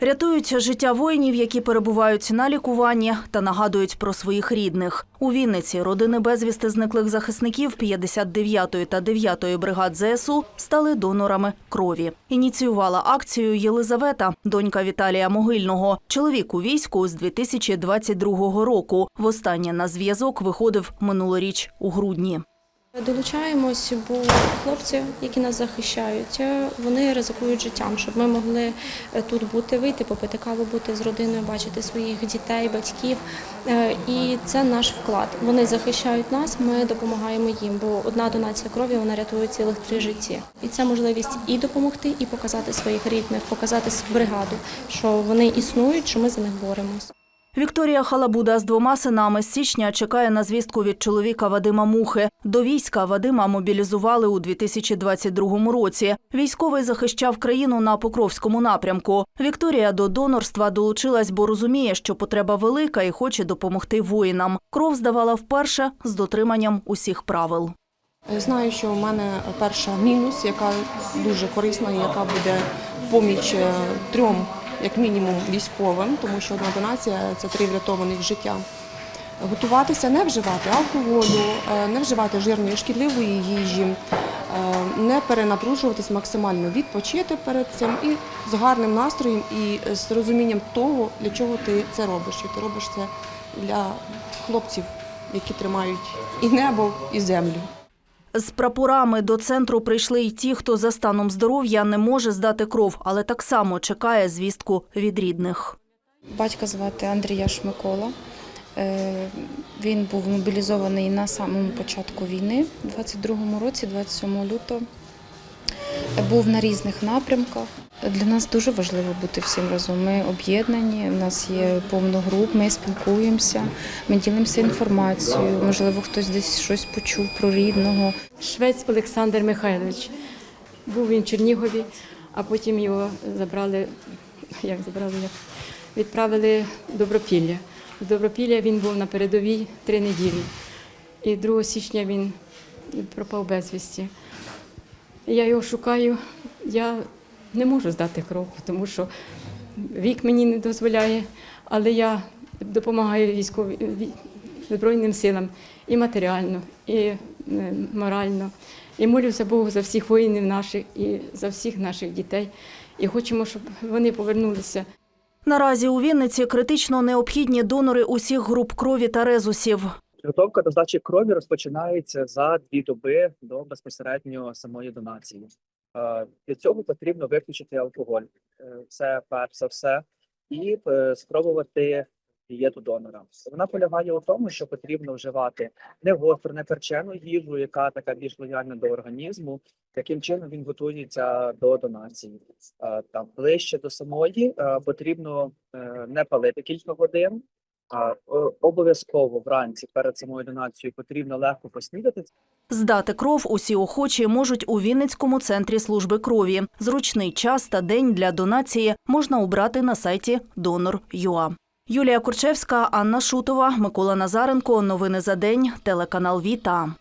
Рятують життя воїнів, які перебувають на лікуванні, та нагадують про своїх рідних. У Вінниці родини безвісти зниклих захисників 59-ї та 9-ї бригад ЗСУ стали донорами крові. Ініціювала акцію Єлизавета, донька Віталія Могильного. Чоловік у війську з 2022 року. Востаннє на зв'язок виходив минулоріч у грудні. Долучаємось, бо хлопці, які нас захищають, е, вони ризикують життям, щоб ми могли е, тут бути, вийти, попити каву, бути з родиною, бачити своїх дітей, батьків. Е, І це наш вклад. Вони захищають нас, ми допомагаємо їм, бо одна донація крові вона рятує цілих три житті. І це можливість і допомогти, і показати своїх рідних, показати бригаду, що вони існують, що ми за них боремось. Вікторія Халабуда з двома синами з січня чекає на звістку від чоловіка Вадима Мухи. До війська Вадима мобілізували у 2022 році. Військовий захищав країну на Покровському напрямку. Вікторія до донорства долучилась, бо розуміє, що потреба велика і хоче допомогти воїнам. Кров здавала вперше з дотриманням усіх правил. Знаю, що в мене перша мінус, яка дуже корисна, яка буде поміч е, трьом, як мінімум, військовим, тому що одна донація це три врятованих життя. Готуватися, не вживати алкоголю, е, не вживати жирної шкідливої їжі, е, не перенапружуватись максимально, відпочити перед цим і з гарним настроєм і з розумінням того, для чого ти це робиш. І ти робиш це для хлопців, які тримають і небо, і землю. З прапорами до центру прийшли й ті, хто за станом здоров'я не може здати кров, але так само чекає звістку від рідних. Батька звати Андрія Шмикола. Е, Він був мобілізований на самому початку війни, у 22-му році, 27 лютого. Був на різних напрямках. Для нас дуже важливо бути всім разом. Ми об'єднані, у нас є повно груп, ми спілкуємося, ми ділимося інформацією. Можливо, хтось десь щось почув про рідного. Швець Олександр Михайлович. Був він в Чернігові, а потім його забрали, як забрали, відправили в Добропілля. З Добропілля він був на передовій три неділі. І 2 січня він пропав безвісті. Я його шукаю, я не можу здати кров, тому що вік мені не дозволяє, але я допомагаю військові Збройним силам і матеріально, і е, морально. І молюся Богу за всіх воїнів наших і за всіх наших дітей. І хочемо, щоб вони повернулися. Наразі у Вінниці критично необхідні донори усіх груп крові та резусів. Підготовка до здачі крові розпочинається за дві доби до безпосередньо самої донації. Е, Для цього потрібно виключити алкоголь. Е, Це перш за все, і е, спробувати дієту донора. Вона полягає у тому, що потрібно вживати не гостру, не перчену їжу, яка така більш лояльна до організму. Таким чином він готується до донації. Там ближче до самої потрібно не палити кілька годин. А, обов'язково вранці перед самою донацією потрібно легко поснідати. Здати кров усі охочі можуть у Вінницькому центрі служби крові. Зручний час та день для донації можна обрати на сайті Donor.ua. Юлія Курчевська, Анна Шутова, Микола Назаренко. Новини за день. Телеканал Віта.